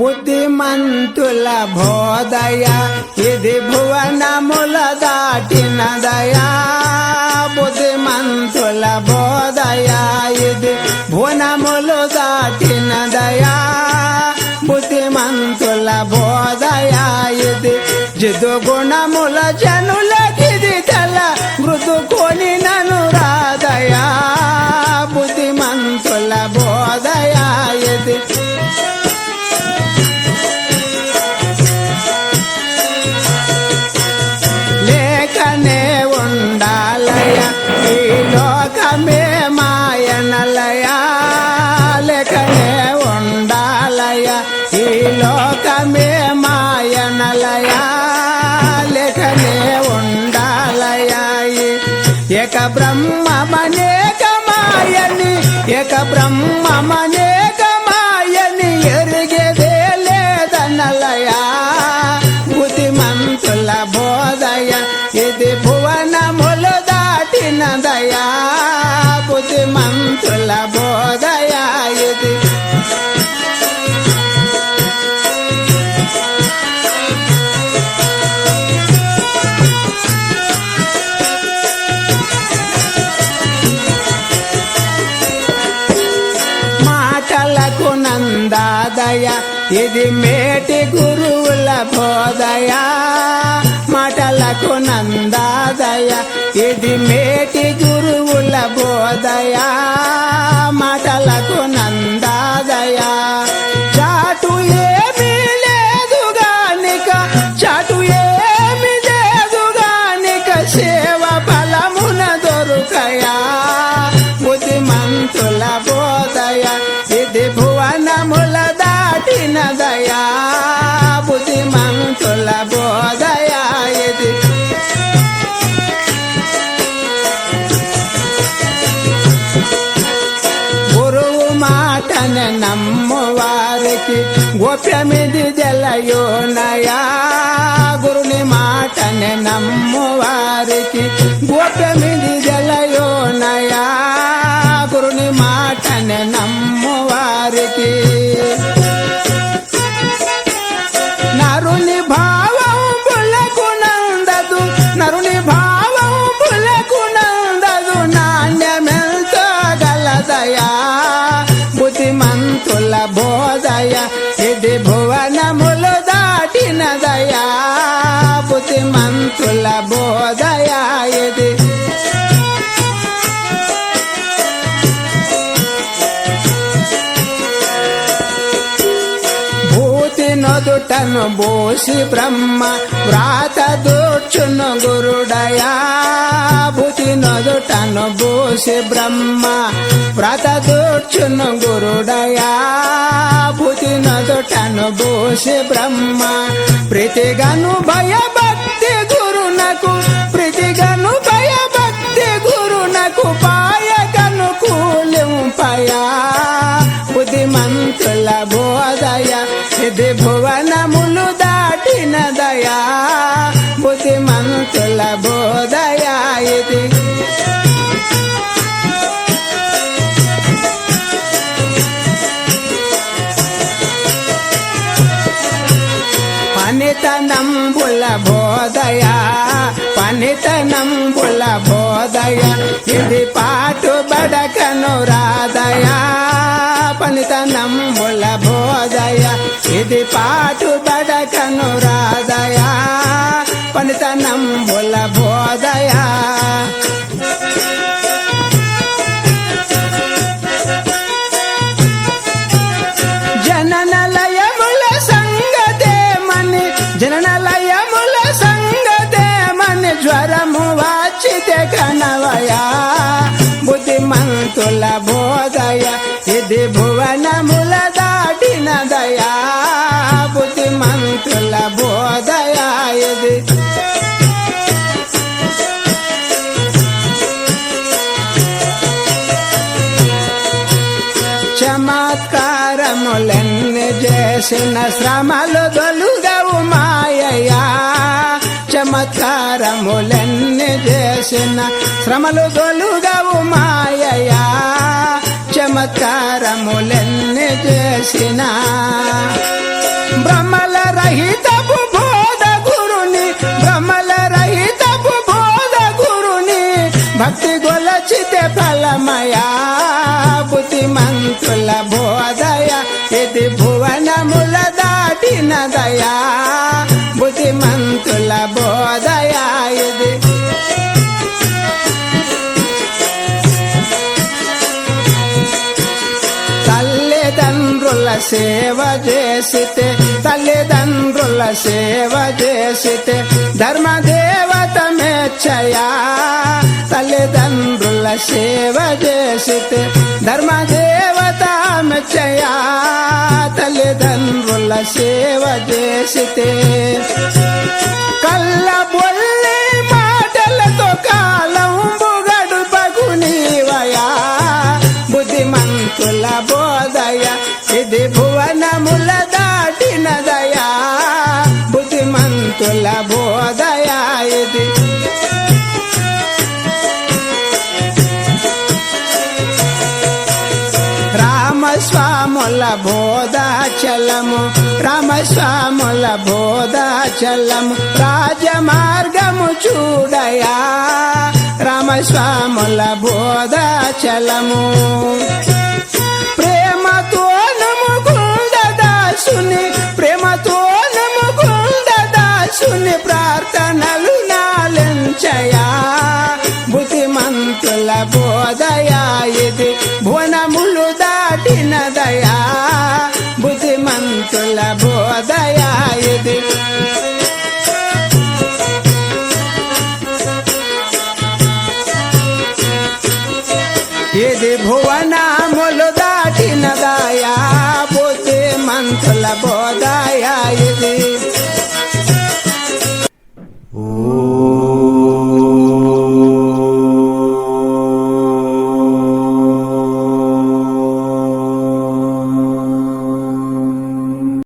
బుద్ధిమంతుల భోదయ ఇది భువనముల దాటిన దయా బుద్ధిమంతుల బోధయ ఇది భువనములు దాటిన దయా బుద్ధిమంతుల బోధయ ఇది జిదు గుణముల జనులకిది ఏక బ్రహ్మమనేక మాయని ఏక బ్రహ్మమనేక మాయని ఎరిగేదే లేదనలయా బుద్ధిమంతుల బోధయ ఇది భువనములు దాటినదయా బుద్ధిమంతుల బోధయ నందాదయ ఇది మేటి గురువుల బోధయ. మాటలకు నందాదయ. ఇది మేటి గురువుల బోధయ. వారికి గోప్యమిది జలయోనయా గురుని మాటన నమ్ము వారికి గోప్యమిది జలయోనయా గురుని మాటన నమ్ము బుద్ధిమంతుల బోధయాయది భూతి నొదుటను బోసి బ్రహ్మ వ్రాత దూర్చును గురుడయా. భూతి నొదుటను బోసి బ్రహ్మ వ్రత దూర్చును గురుడయా. భూతి నొదుటను బోసి బ్రహ్మ ప్రీతిగను భయ గురునకు ప్రీతిగను భయభక్తి గురునకు పాయగను కూలింపయా బుద్ధిమంతుల బోధయ ఇది భువనములు దాటిన దాటినదయా బుద్ధిమంతుల బోధయ ఇది. పనితనంబుల బోధయ ఇది పాటు బడకను రాదయా పనితనంబుల బోధయ ఇది పాటు బడకను రాదయా పనితనంబుల బోధయ. బోధయ ఇది భువనముల దాటినదయా బుద్ధిమంతుల బోధయా ఇది. చమత్కారములన్నీ చేసిన శ్రమలు దొలుగవు మాయయా. చమత్కారములన్నీ చేసిన శ్రమలు దొలుగవు మాయయా. చమత్కారములన్నీ చేసిన భ్రమల రహితపు బోధ గురుని భ్రమల రహితపు బోధ గురుని భక్తి గొలచితే ఫలమయా బుద్ధిమంతుల బోధయ ఇది భువనముల దాటిన దయా బుద్ధిమంతుల బోధయా. సేవ చేసితే తల్లిదండ్రుల సేవ చేసితే ధర్మదేవత మెచ్చయా? తల్లిదండ్రుల సేవ చేసితే ధర్మదేవత మెచ్చయా? తల్లిదండ్రుల సేవ చేసితే కళ్ళ బొల్ల రామస్వాముల బోధాచలము రామస్వాముల బోధాచలము రాజమార్గము చూడయా రామస్వాముల బోధాచలము. ప్రేమతో నముకుంద దాసుని ప్రేమతో నముకుంద దాసుని ప్రార్థనలు నాలించయా బుద్ధిమంతుల బోధయా ఇది భువనములు దాటినదయా. దయా బోధయా ఇది